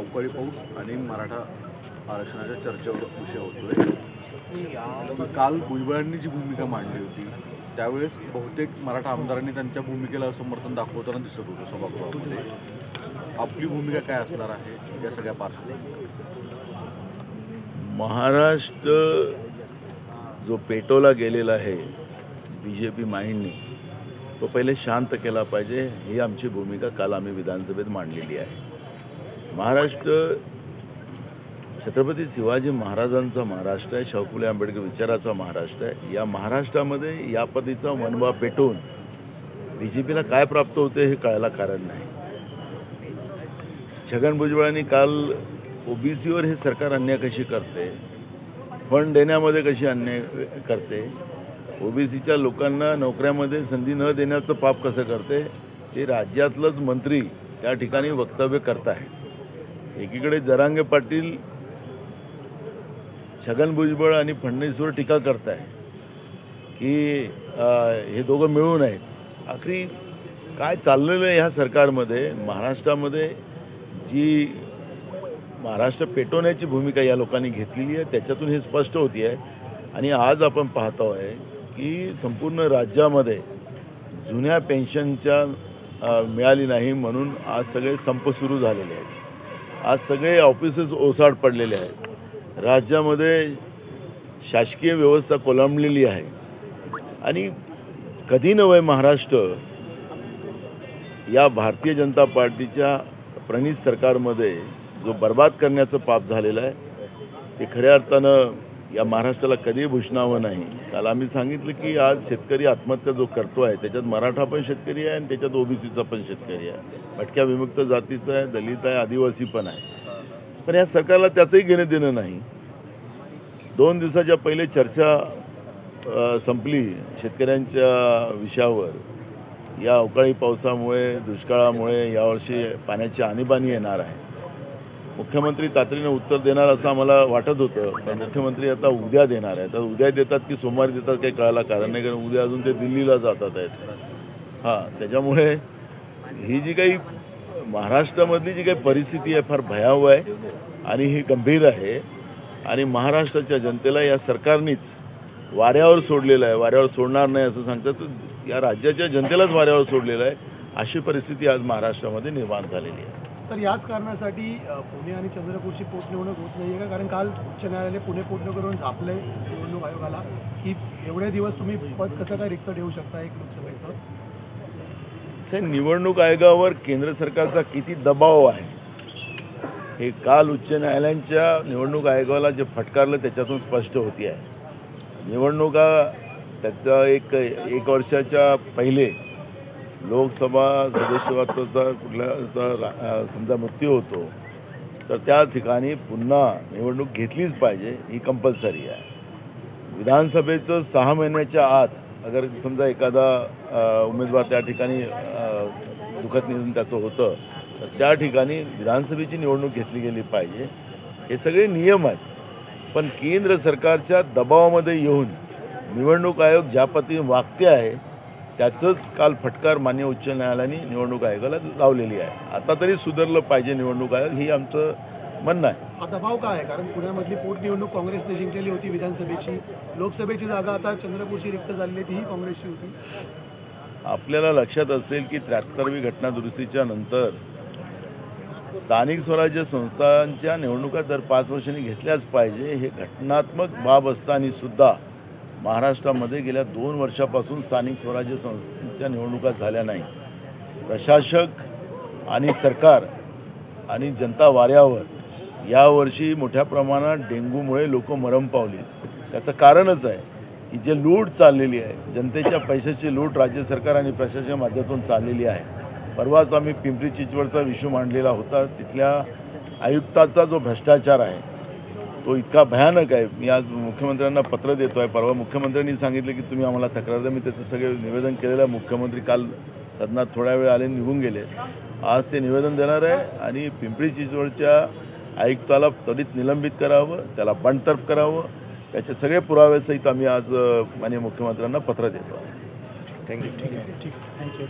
अवकाळी पाऊस आणि मराठा आरक्षणाच्या चर्चेवर विषय होतोय. काल भुजबळांनी जी भूमिका मांडली होती त्यावेळेस बहुतेक मराठा आमदारांनी त्यांच्या भूमिकेला समर्थन दाखवताना दिसत होतं सभागृहामध्ये. आपली भूमिका काय असणार आहे या सगळ्या पार्श्वभूमी महाराष्ट्र जो पेटवला गेलेला आहे बी जे पी माइंडने तो पहिले शांत केला पाहिजे ही आमची भूमिका काल आम्ही विधानसभेत मांडलेली आहे. महाराष्ट्र छत्रपती शिवाजी महाराजांचा महाराष्ट्र आहे शाहू फुले आंबेडकर विचाराचा महाराष्ट्र आहे. या महाराष्ट्रामध्ये या पतीचा मनवा पेटवून बी जे पीला काय प्राप्त होते हे कळायला कारण नाही. छगन भुजबळांनी काल ओबीसीवर हे सरकार अन्याय कशी करते? फंड देण्यामध्ये कशी अन्याय करते? ओबीसीच्या लोकांना नोकऱ्यामध्ये संधी न देण्याचं पाप कसं करते? ते राज्यातलंच मंत्री त्या ठिकाणी वक्तव्य करत आहे एकीकडे जरांगे पाटील छगन भुजबळ आणि फडणवीसवर टीका करत आहे की हे दोघं मिळून आहेत. आखरी काय चाललेलं आहे ह्या सरकारमध्ये महाराष्ट्रामध्ये जी महाराष्ट्र पेटवण्याची भूमिका या लोकांनी घेतलेली आहे त्याच्यातून हे स्पष्ट होती आहे आणि आज आपण पाहतो आहे की संपूर्ण राज्यामध्ये जुन्या पेन्शनच्या मिळाली नाही म्हणून आज सगळे संप सुरू झालेले आहेत. आज सगळे ऑफिसेस ओसाड पडलेले आहेत. राज्यामध्ये शासकीय व्यवस्था कोलंबलेली आहे. आणि कधी नव्हे महाराष्ट्र या भारतीय जनता पार्टीच्या प्रणित सरकारमध्ये जो बर्बाद करण्याचं पाप झालेलं आहे ते खऱ्या अर्थानं या महाराष्ट्राला कधीही भूषणावं नाही. काल आम्ही सांगितलं की आज शेतकरी आत्महत्या जो करतो आहे त्याच्यात मराठा पण शेतकरी आहे आणि त्याच्यात ओबीसीचा पण शेतकरी आहे. भटक्या विमुक्त जातीचा आहे दलित आहे आदिवासी पण आहे. पण या सरकारला त्याचंही घेणं देणं नाही. दोन दिवसाच्या पहिले चर्चा संपली शेतकऱ्यांच्या विषयावर. या अवकाळी पावसामुळे दुष्काळामुळे यावर्षी पाण्याची आणीबाणी येणार आहे. मुख्यमंत्री तातडीनं उत्तर देणार असं आम्हाला वाटत होतं. पण मुख्यमंत्री आता उद्या देणार आहे तर उद्या देतात की सोमवारी देतात काही कळायला कारण नाही कारण उद्या अजून ते दिल्लीला जातात आहेत. हां त्याच्यामुळे ही जी काही महाराष्ट्रामधली जी काही परिस्थिती आहे फार भयावह आहे आणि ही गंभीर आहे. आणि महाराष्ट्राच्या जनतेला या सरकारनेच वाऱ्यावर सोडलेलं आहे. वाऱ्यावर सोडणार नाही असं सांगतात. तर या राज्याच्या जनतेलाच वाऱ्यावर सोडलेलं आहे. अशी परिस्थिती आज महाराष्ट्रामध्ये निर्माण झालेली आहे. सर याच कारणासाठी पुणे आणि चंद्रपूरची पोटनिवडणूक होत नाही आहे का? कारण काल उच्च न्यायालयाने पुणे पोटनिवडणुकीवरून झापलंय निवडणूक आयोगाला की एवढे दिवस तुम्ही पद कसं काय रिक्त ठेवू शकता एक लोकसभेचं? सर निवडणूक आयोगावर केंद्र सरकारचा किती दबाव आहे? हे काल उच्च न्यायालयांच्या निवडणूक आयोगाला जे फटकारलं त्याच्यातून स्पष्ट होती आहे. निवडणुका त्याचा एक एक वर्षाच्या पहिले लोकसभा सदस्यत्वाचा कुठल्याचा रा- समजा मृत्यू होतो तर त्या ठिकाणी पुन्हा निवडणूक घेतलीच पाहिजे ही कंपल्सरी आहे. विधानसभेचं सहा महिन्याच्या आत अगर समजा एखादा उमेदवार त्या ठिकाणी दुखत निधन त्याचं होतं तर त्या ठिकाणी विधानसभेची निवडणूक घेतली गेली पाहिजे. हे सगळे नियम आहेत. पण केंद्र सरकारच्या दबावामध्ये येऊन निवडणूक आयोग ज्या पद्धतीने वागते आहे त्याचंच काल फटकार मान्य उच्च न्यायालयाने निवडणूक आयोगाला लावलेली आहे. आता तरी सुधारलं पाहिजे निवडणूक आयोग ही आमचं म्हणणं आहे. हा दबाव काय आहे? कारण पुण्यामधली पोटनिवडणूक काँग्रेसने जिंकलेली होती विधानसभेची. लोकसभेची जागा आता चंद्रपूरची रिक्त झालेली तीही काँग्रेसची होती. आपल्याला लक्षात असेल की त्र्याहत्तरवी घटनादुरुस्तीच्या नंतर स्थानिक स्वराज्य संस्थांच्या निवडणुका दर पाच वर्षांनी घेतल्याच पाहिजे. हे घटनात्मक बाब असताना सुद्धा महाराष्ट्रामध्ये गेल्या दोन वर्षापासून स्थानिक स्वराज्य संस्थेच्या निवडणुका झाल्या नाही. प्रशासक आणि सरकार आणि जनता वाऱ्यावर यावर्षी मोठ्या प्रमाणात डेंग्यूमुळे लोक मरम पावली. त्याचं कारणच आहे की जे लूट चाललेली आहे जनतेच्या पैशाची लूट राज्य सरकार आणि प्रशासनाच्या माध्यमातून चाललेली आहे. परवाच आम्ही पिंपरी चिंचवडचा विषय मांडलेला होता. तिथल्या आयुक्ताचा जो भ्रष्टाचार आहे तो इतका भयानक आहे. मी आज मुख्यमंत्र्यांना पत्र देतो आहे परवा मुख्यमंत्र्यांनी सांगितलं की तुम्ही आम्हाला तक्रार द्या. मी त्याचं सगळे निवेदन केलेलं आहे. मुख्यमंत्री काल सदनात थोड्या वेळ आले निघून गेले. आज ते निवेदन देणार आहे आणि पिंपरी चिंचवडच्या आयुक्ताला त्वरित निलंबित करावं त्याला बंडतर्फ करावं. त्याचे सगळे पुराव्यासहित आम्ही आज माननीय मुख्यमंत्र्यांना पत्र देतो. आहे. ठीक आहे. थँक्यू.